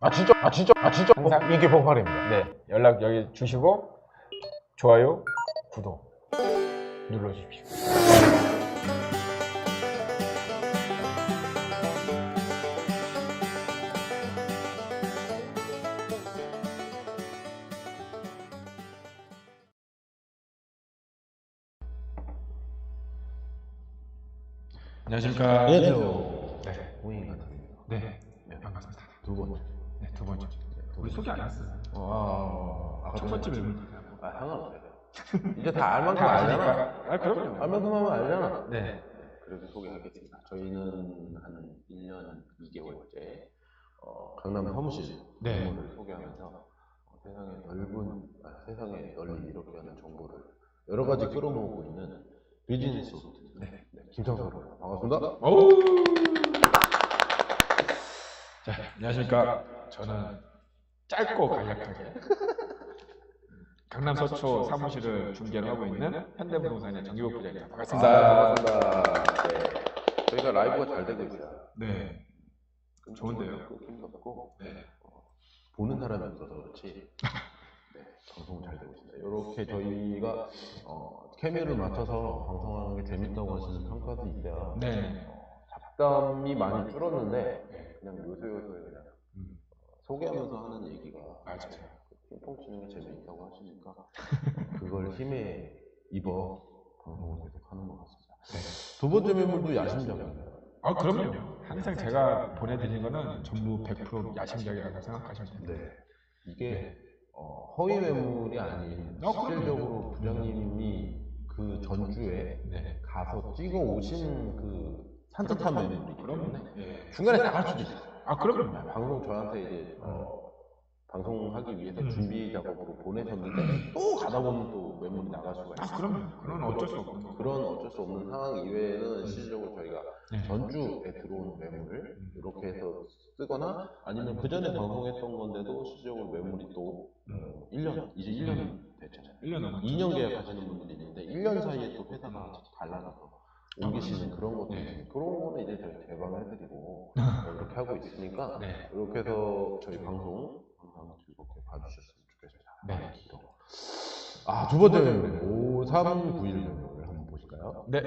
아 진짜? 아 진짜? 아 진짜? 항상- 인기 폭발입니다. 네, 연락 여기 주시고 좋아요, 구독 눌러주십시오. 안녕하십니까. 안녕하세요. 네, 오인 같은 네, 네, 반갑습니다. 두 번째. 우리 소개 안 했어요. 아, 아, 첫 번째 멤버. 아 상관없어요. 이제 다 알만큼 알잖아. 아, 그럼요. 알만큼 하면 알잖아. 네. 그래도 소개하겠습니다. 저희는 한 1년 2개월째 어, 강남 사무실 네. 정보를 소개하면서 어, 세상의 넓은 아, 세상에 널리 이렇게 하는 정보를 여러 가지 끌어모으고 있는 비즈니스 소프트 네. 네. 김창서로 반갑습니다. 오! 자, 안녕하십니까. 저는 짧고 간략하게 강남 서초 사무실을 중개를 하고 있는 현대부동산의 정기복 부장입니다. 반갑습니다. 아, 반갑습니다. 네. 저희가 라이브가 잘 되고 있어요. 네. 좋은데요? 끊김도 없고 네. 보는 사람이 없어서 그렇지 네, 방송 잘 되고 있습니다. 이렇게 저희가 어, 케미를 맞춰서 방송하는 게 재밌다고 하시는 평가도 있어요. 네. 잡담이 많이 줄었는데 그냥 요소요소에 그냥 음, 소개하면서 하는 얘기가 맞아요. 핑퐁 치는 게 재미있다고 하시니까 그걸 힘에 입어 방송을 계속 하는 것 같습니다. 네. 두 번째 매물도 야심작입니다. 아, 그럼요. 항상 제가 보내드린 거는 전부 100% 야심작이라고 생각하시면 됩니다. 네. 이게 어, 허위 매물이 아닌 어, 그럼요. 실질적으로 부장님이 그 전주에 네. 가서 찍어 오신 그 산뜻한 매물이기 때문에 예. 중간에 나갈 수도 있어요. 아, 그럼요. 방송 저한테 이제 어, 방송하기 위해서 음. 준비 작업으로 보내셨는데 또 가다 보면 또 매물이 나갈 수가 있어요. 아, 그럼요. 그건 어쩔 수 없는. 그런 어쩔 수 없는 상황 이외에는 실질적으로 저희가 네. 전주에 들어온 매물을 이렇게 해서 쓰거나 아니면 그 전에 방송했던 건데도 실질적으로 매물이 또 어, 1년 이제 1년 됐잖아요. 1년 넘었죠. 2년 계약하시는 분들이 있는데 1년 사이에 또 회사가 달라져서 옮기시는 그런 것도 네. 그런 거는 이제 저희 개방해드리고 이렇게 하고 있으니까 네. 이렇게 해서 저희 방송 항상 즐겁게 봐주셨으면 좋겠습니다. 네. 길어. 아, 두 번째 매물 5391 매물을 한번 보실까요? 네.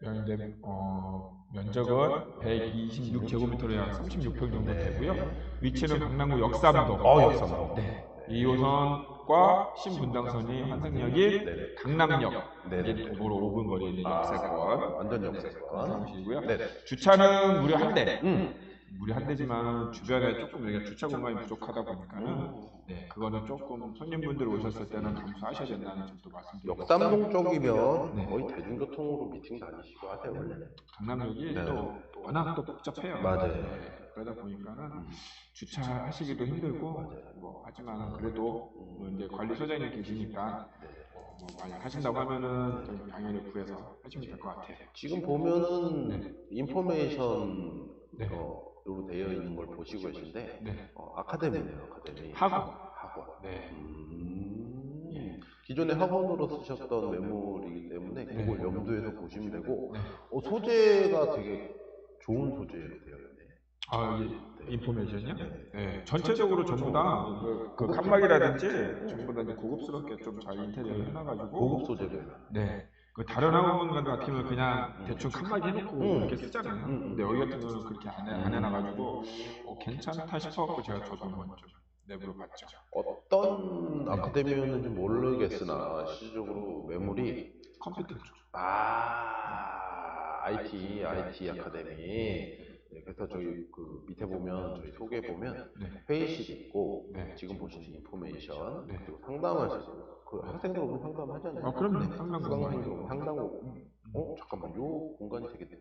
면대 어, 면적은 126제곱미터로 약 36평 정도 되고요. 위치는 강남구 역삼동. 어, 역삼동. 네. 2호선 과 신분당선이 환승역이 네네. 강남역. 네네. 도보로 5분 거리에 있는 아, 역세권 완전 역세권. 사무실이고요. 네네. 주차는 무려 한 대. 음. 무려 한 대지만 주변에 조금 여기가 주차 공간이 부족하다 보니까는 네, 그거는 조금 손님분들 오셨을 때는 감수하셔야 된다는 점도 말씀드리고 역삼동 쪽이면 네. 거의 대중교통으로 미팅 다니시고 하세요, 원래. 강남역이 네. 또 워낙 또 복잡해요. 맞아요. 네, 그러다 보니까는 음. 주차하시기도 힘들고 맞아요. 뭐 하지만 그래도 뭐 이제 관리소장님 계시니까 네. 뭐 만약 하신다고 하면은 좀 양해를 구해서 하시면 될 것 같아요. 지금 보면은 네. 인포메이션 네. 어, 로 되어 있는 걸 보시고 계신데 네. 어, 아카데미네요, 아카데미. 학원. 학원. 네. 음. 예. 기존에 학원으로 쓰셨던 매물이기 때문에 네. 그걸 염두에서 보시면 되고 네. 어, 소재가 되게 좋은 소재로 되어 있네. 아, 이 인포메이션이요? 네. 네, 전체적으로 전부 다그 그 칸막이라든지 전부 다 이제 고급스럽게 좀 잘 인테리어를 해놔가지고 고급 소재로. 네. 그 다른 학원 같으면 그냥 대충 칸막이 해놓고 음. 이렇게 쓰잖아요. 음. 근데 여기 같은 경우는 그렇게 안, 해, 안 해놔가지고 어, 괜찮다 싶어갖고 제가 저도 한번 좀 내부로 봤죠. 어떤 아카데미였는지 모르겠으나 실질적으로 매물이 컴퓨터 쪽. 아 IT IT 아카데미 네, 그래서 저희 그 밑에 보면 저희 소개 보면 네. 회의실 있고 네. 지금 보시는 인포메이션 네. 그리고 상담할 수 있는 그 학생들 오면 상담하잖아요. 아, 그럼요. 네. 상담 상담 오고 어 잠깐만 요 공간이 되게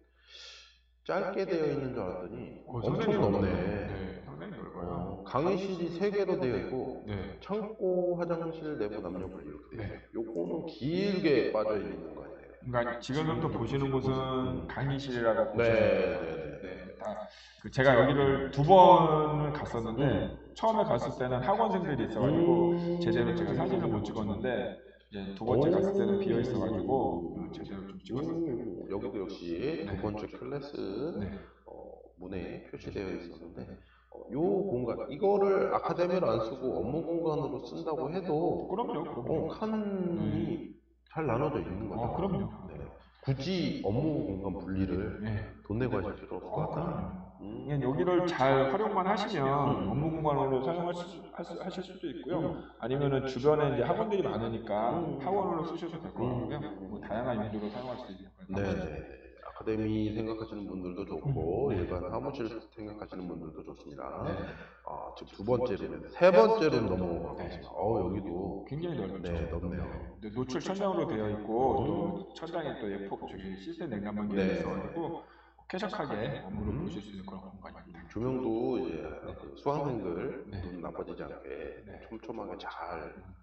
짧게 되어 있는 줄 알았더니 어, 엄청 넓네. 네, 상당히 넓어요. 어, 강의실이 세 개로 되어 있고 네. 창고 화장실 내부 남녀 분리 이렇게 돼요. 네. 요거는 길게 빠져 있는 공간이에요. 그러니까 지금부터 보시는 곳은 강의실이라고 보시면 네, 돼요. 네. 그 제가 여기를 두 번을 갔었는데 처음에 갔을 때는 학원생들이 있어가지고 음. 제대로 제가 사진을 못 찍었는데 이제 두 번째 갔을 때는 비어 있어가지고 음. 어, 제대로 좀 찍었어요. 음, 여기도 역시 네. 두 번째 클래스 네. 어, 문에 표시되어 있었는데 요 공간 이거를 아카데미로 안 쓰고 업무 공간으로 쓴다고 해도 그럼요, 어, 그럼요. 칸이 잘 나눠져 있는 거죠. 어, 그럼요. 네. 굳이 업무 공간 분리를 네. 돈 내고 하실 필요 없을 것 아, 같다. 그럼요. 음. 그냥 여기를 잘 활용만 하시면 업무 공간으로 사용하실 수- 하실 수도 있고요. 아니면은 주변에 이제 학원들이 많으니까 음. 학원으로 쓰셔도 될 것 같고요. 음. 뭐 다양한 용도로 사용할 수 있는 거예요. 네네. 아카데미 생각하시는 분들도 좋고 일반 사무실 생각하시는 분들도 좋습니다. 네. 아, 지금 두 번째로는 세 번째로 넘어가겠습니다. 어 여기도 굉장히 넓죠. 네 넓네요. 근데 노출 천장으로 되어 있고 또 천장에 또 예폭 저기 시스템 냉난방기가 네. 있어가지고 쾌적하게 업무를 보실 수 있는 그런 공간입니다. 조명도 이제 그 수강생들 네. 눈 나빠지지 않게 네. 촘촘하게 잘 어,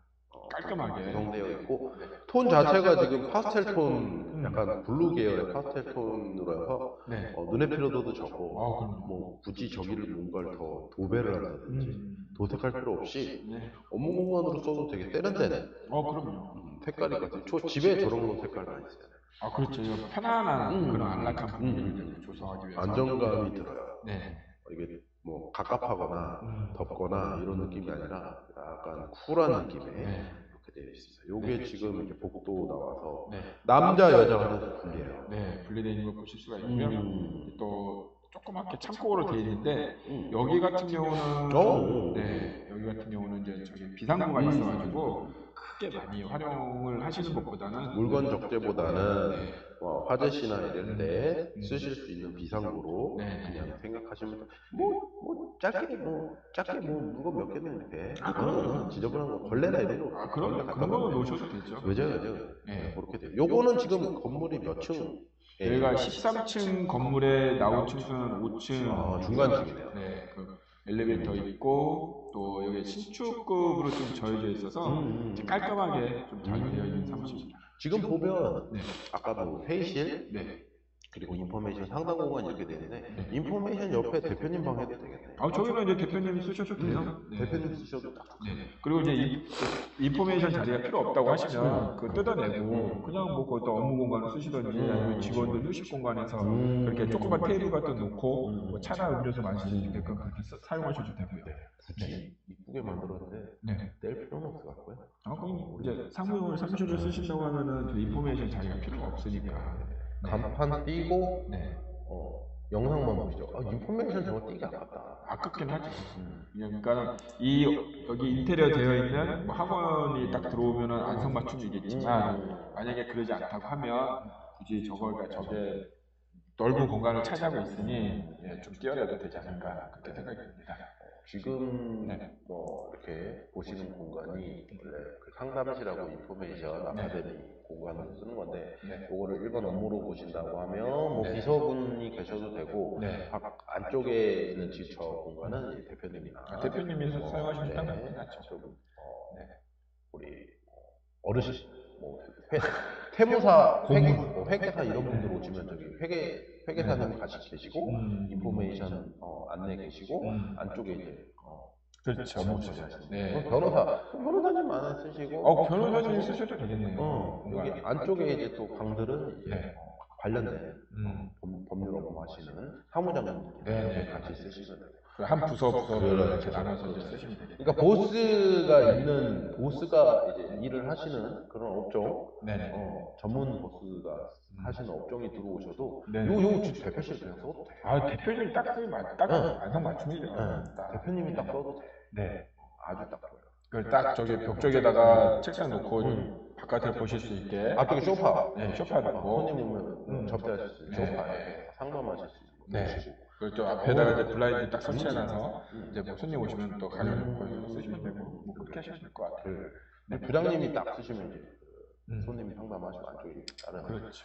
깔끔하게. 구성되어 있고 네. 톤 자체가 지금 파스텔 톤 약간 블루 계열의 파스텔 톤으로 해서 네. 어, 눈의 피로도도 적고 아, 그럼요. 뭐 굳이 저기를 뭔가를 더 도배를 한다든지 음. 도색할 필요 없이 네. 업무 공간으로 써도 되게 세련되는 어, 그럼요. 음, 색깔이 같아요. 저 집에 저런 거 색깔 많이 있어요. 아, 그렇죠. 편안한 음. 그런 안락한 분위기를 음. 조성하기 위해서. 안정감이 들어요. 네. 이게 뭐 갑갑하거나 음. 덥거나 이런 느낌이 아니라 약간 쿨한 느낌의 네. 이렇게 되어 있습니다. 요게 지금 이렇게 복도 나와서 네. 남자 여자 하나도 분리해요. 네. 분리되어 있는 걸 보실 수가 있고요. 음. 또 조그맣게 창고로 되어 있는데 음. 여기 같은 경우는 오. 네 여기 같은 경우는 이제 저기 비상구가 음. 있어가지고 크게 많이 활용을 하시는 것보다는 물건 적재보다는 네. 뭐 화재시나 이럴 때 쓰실 수 있는 비상구로 네. 그냥 생각하시면 돼. 뭐, 뭐 짧게 뭐 짧게 뭐 물건 몇 개는 이렇게 아, 그럼요. 어, 지저분한 거 걸레나 이런 거아 갖다 그런 거는 놓으셔도 되죠. 왜죠 왜죠 네. 그렇게 돼요 요거는 지금 건물이 몇 층? 여기가 13층 건물의 나온 층수는 5층. 아, 중간층이네요. 네, 그 엘리베이터 있고 또 여기 신축급으로 좀 저해져 있어서 음, 이제 깔끔하게 좀 잘 되어 있는 사무실입니다. 지금 보면 네. 아까 뭐 회의실 네. 그리고 인포메이션 상담 공간 이렇게 되는데 네. 인포메이션 옆에 대표님 방 해도 되겠네요. 아 저기는 이제 대표님 쓰셔도 돼요. 네. 대표님 쓰셔도 딱. 네. 그리고 이제 이, 인포메이션 자리가 필요 없다고 하시면 그 뜯어내고 그냥 뭐 거기다 업무 공간을 쓰시든지 아니면 직원들 휴식 공간에서 음. 그렇게 조그만 테이블 같은 거 놓고 뭐 차나 음료수 마실 수 있게끔 그렇게 사- 사용하셔도 되고요. 굳이 이쁘게 만들었는데 네. 뗄 필요는 없을 것 같고요. 아, 그럼 이제 사무용을 사무실을 쓰신다고 하면은 그 인포메이션 자리가 필요가 없으니까. 네. 간판 띄고 네. 어, 영상만 보시죠. 아, 인포메이션 저거 띄기 아깝다. 아깝긴 하죠. 음. 그러니까 이 여기 인테리어 되어 있는 뭐 학원이 딱 들어오면은 안성맞춤이겠지만 만약에 그러지 않다고 하면 굳이 저거가 저게 넓은 공간을 차지하고 있으니 예, 좀 뛰어내도 되지 않을까 그렇게 생각이 듭니다. 지금 네. 뭐 이렇게 보시는 공간이 원래 그 상담실하고 인포메이션 아카데미 공간을 쓰는 건데 네. 요거를 일반 업무로 보신다고 하면 뭐 네. 비서분이 계셔도 되고 네. 박 안쪽에 있는 지처 공간은 이제 대표님이나 아, 대표님이 뭐, 사용하시면 네, 낫죠. 좀, 어, 네. 우리 어르신 뭐 회, 태무사. 회계, 뭐 회계사 이런 분들 오시면 저기 회계 회계사님 같이 계시고 음. 인포메이션 어, 안내 계시고 음. 안쪽에 이제 어, 그렇죠. 업무 처리하시는 네. 분. 변호사 변호사님 안에 쓰시고 어, 변호사님 쓰셔도 되겠네요. 어, 여기 안쪽에 이제 또 방들은 이제 네. 어, 관련된 음. 법, 법률 업무 하시는 사무장님 네, 네. 같이 쓰시면 돼요. 그한 부서 부서 그렇죠. 이렇게 나눠서 이제 쓰시면 되겠네요. 그러니까 보스가 있는 보스가 이제 일을 하시는 그런 업종 네네. 어, 전문 보스가 하시는 업종이 들어오셔도 네. 요요 대표실 그냥 써도 돼. 아 대표님 딱 맞, 딱 응. 네. 딱. 대표님이 딱 써도 돼. 네. 아주 딱 좋아요. 그걸 딱 저기 벽 쪽에다가 책상 놓고 음. 바깥을 보실 수 있게. 앞쪽에 소파. 네, 소파 놓고. 손님 오면 음. 접대하실 수 있는 네. 소파에 상담하실 수 있는 네. 곳 이고. 그저 앞에다가 이제 블라인드 딱 설치해놔서 음. 이제 뭐 손님 오시면 또 가려놓고 거기서 쓰시면 되고 뭐 그렇게 하시면 될 것 같아요. 그 네. 부장님이 딱 쓰시면 이제 그 음. 손님이 상담하시고 안쪽에 다른 그렇죠.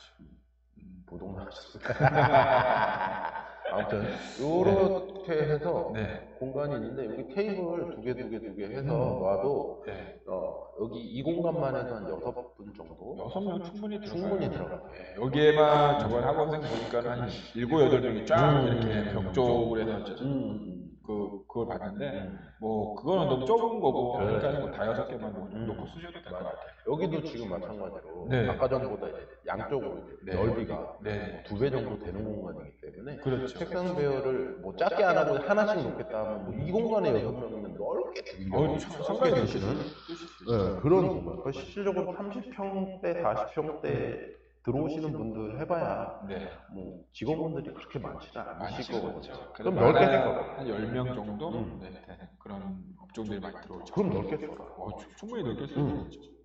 부동 나가셨어요. 아무튼 요렇게 해서 네. 공간이 있는데 여기 테이블 두 개 두 개 두 개 해서 음. 놔도 네. 어, 여기 이 공간만 해도 한 여섯 분 정도 여섯 명 충분히 들어가요. 충분히 들어가요. 네, 여기에만 저번 학원생 보니까 한 일곱 여덟 명이 쫙 음. 이렇게 벽 쪽으로 해서 이제 음, 그 그걸 봤는데 음. 뭐 그거는 너무 좁은 거고. 그러니까 뭐다 여섯 개만 놓- 음. 놓고 쓰셔도 될 것. 같아요. 여기도 지금 마찬가지로 네. 아까 전보다 이제 양쪽으로 이제 네. 넓이가 네. 두 배 정도 되는 공간이기 때문에 그렇죠. 책상 배열을 뭐 작게 안 하고 하나씩 놓겠다 하면 뭐 이 공간에 여섯 명이면 넓게 어, 상- 상당히 되시는 네, 그런 공간. 그러니까 실질적으로 30평대, 40평대 들어오시는 분들 해봐야 네. 뭐 직원분들이 그렇게 많지는 않으실 거거든요. 그럼 그럼 넓게 한 써라. 10명 정도 음. 네, 네. 그런 업종들이 많이 들어오죠. 그럼 넓게 써라. 어, 충- 충분히 넓게 쓸 음. 수 있죠.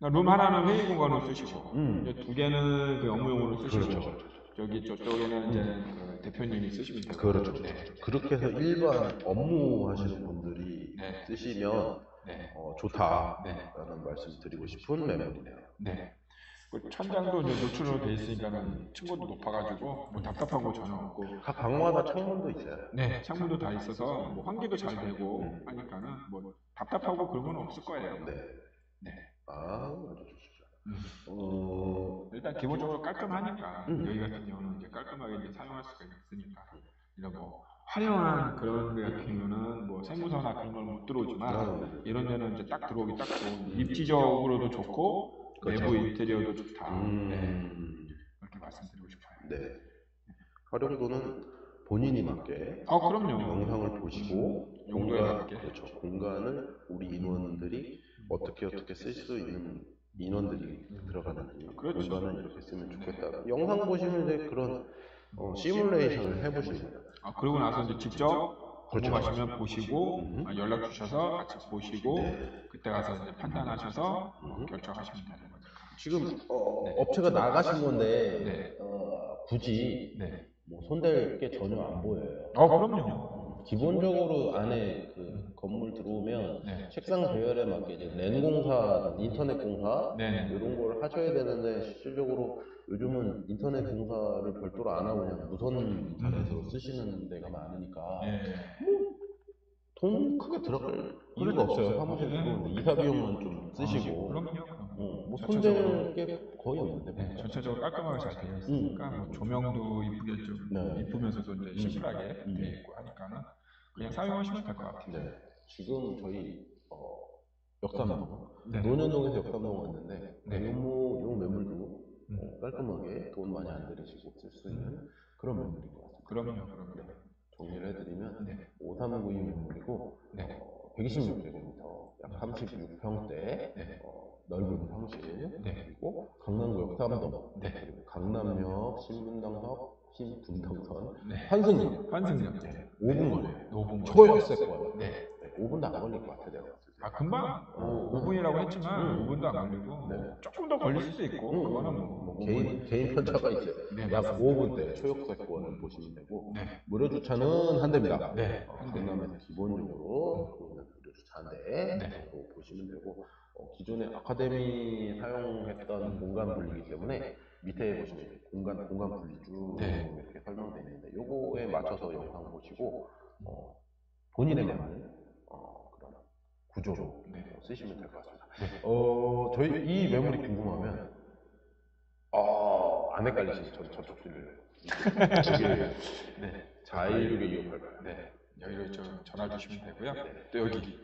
그러니까 룸 하나는 회의 공간으로 쓰시고 음. 이제 두 개는 그 업무용으로 쓰시고 그렇죠. 저기 저쪽에는 이제 그 대표님이 쓰시면 되고 그렇죠. 네. 그렇게 해서 일반 업무 하시는 분들이 네. 쓰시면 네. 어, 좋다라는 네. 말씀 드리고 싶은 매물이네요. 네. 그 천장도 이제 노출로 돼 있으니까는 층고도 높아가지고 뭐 답답한 거 전혀 없고 각 방마다 창문도 있어요. 네, 창문도 다 있어서 뭐 환기도 잘 되고 음. 하니까는 뭐 답답하고 그런 건 없을 거예요. 네. 네. 아, 아주 좋습니다. 음. 어, 일단 기본적으로 깔끔하니까 음. 여기 같은 경우는 이제 깔끔하게 이제 사용할 수가 있으니까 이런 뭐 화려한 그런 데 같은 경우는 뭐 세무서나 그런 걸 못 들어오지만 아, 이런 데는 이제 딱 들어오기 딱 좋은 입지적으로도 좋고 그렇죠. 내부 인테리어도 좋다. 네, 음, 그렇게 말씀드리고 싶어요. 네. 활용도는 본인이 맞게 아 그럼요. 영상을 보시고 공간, 맞게. 그렇죠. 공간을 우리 인원들이 어떻게 어떻게 쓸 수 있는 인원들이 들어가는지 그렇죠. 공간을 이렇게 쓰면 좋겠다. 영상 보시면 이제 그런 어, 시뮬레이션을 해보시면. 아, 그러고 나서 이제 직접 그렇죠. 궁금하시면 보시고 음. 아, 연락 주셔서 같이 보시고 네. 그때 가서 이제 판단하셔서 어, 음. 결정하시면 되는 거죠. 지금 어, 네. 업체가 나가신 건데 네. 어, 굳이 네. 뭐 손댈 게 전혀 안 보여요. 어 그럼요. 기본적으로 안에 그 건물 들어오면 네. 책상 배열에 맞게 이제 랜 공사, 인터넷 공사 네. 이런 걸 하셔야 되는데 실질적으로 요즘은 인터넷 공사를 별도로 안 하고 그냥 무선 인터넷으로 쓰시는 데가 많으니까 네. 돈 크게 들어갈 이유가 없어요. 사무실 들어오는데 이사 비용만 좀 쓰시고 그럼요. 어, 뭐 전체적으로 손댈 게 거의 없는데 네, 보니까. 전체적으로 깔끔하게 잘 되어 있으니까 뭐 조명도 이쁘게 좀 네. 이쁘면서도 이제 심플하게 음. 되어 있고 하니까는 그냥 사용하시면 될 것 같아요. 네. 지금 저희 어, 역삼동 네. 노년동에서 역삼동 왔는데 네. 요, 요 매물도 음. 어, 깔끔하게 돈 많이 안 들이시고 쓸 수 있는 그런 매물인 것 같습니다. 그럼요. 그럼요. 정리를 해드리면 네. 5392 매물이고 네. 어, 126제곱미터 약 36평대 네. 어, 넓은 사무실 네. 그리고 강남구 역삼동 네. 그리고 강남역 신분당석 신분당선 네. 환승역 환승역. 네. 5분 거리에요. 노분. 초역세권 네. 네, 5분도 안 걸릴 것 같아요. 내가. 아 금방 어. 5분이라고 했지만 음. 5분도 안 걸리고 네. 조금 더 걸릴 수도 있고 음, 그거는 뭐, 뭐뭐 개인 개인 편차가 있어요. 네, 약 맞습니다. 5분대 초역세권을 보시면 되고 네. 무료 주차는 한 대입니다. 네. 어. 강남에서 기본적으로 보이는 무료 주차 한 대. 네. 로 보시면 되고 어, 기존에 아카데미 사용했던 공간 분리기 때문에 밑에 보시면 공간 공간 분리 쭉 네. 이렇게 설명되어 있는데 요거에 맞춰서 영상 보시고 어, 본인에 맞는 어, 그런 구조로 네. 어, 쓰시면 될 것 같습니다. 네. 어, 저희 이 매물이 궁금하면 어, 안 헷갈리시죠? 저, 저쪽 들려요. 저기 네. 자유롭게 이용할까요? 네. 여기로 좀 전화 주시면 되고요. 또 여기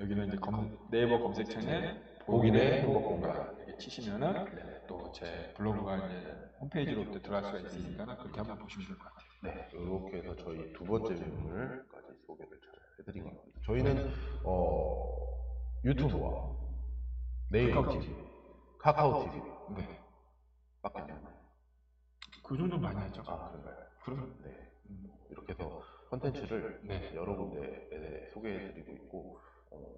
여기는 이제 검, 네이버 검색창에 복인의 행복 공간. 이렇게 치시면은 또 제 블로그가 이제 홈페이지로 또 들어갈 수가 있으니까 그렇게 한번 보시면 될 것 같아요. 네, 이렇게 해서 저희 두 번째 매물까지 소개를 잘 해드린 것 같습니다. 저희는 어, 유튜브와 네이버 TV, 카카오 TV 네. 밖에 안 하나요? 그 정도 많이 하죠. 아, 그런가요? 그럼 네. 이렇게 해서 컨텐츠를 네. 여러 군데에 소개해드리고 있고 어,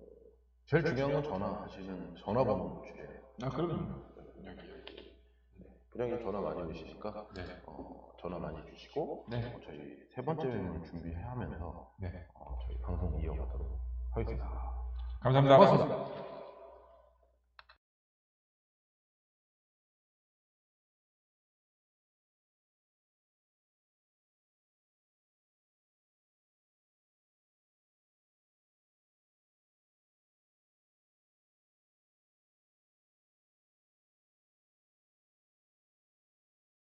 제일 중요한 건 전화 하시는 전화번호 노출이에요. 아 그럼요. 여기 여기. 부장님 전화 많이 오시니까 네. 어, 전화 많이 주시고 네. 어, 저희 세 번째 매물 준비하면서 네. 어, 저희 방송 이어가도록 하겠습니다. 감사합니다. 고맙습니다.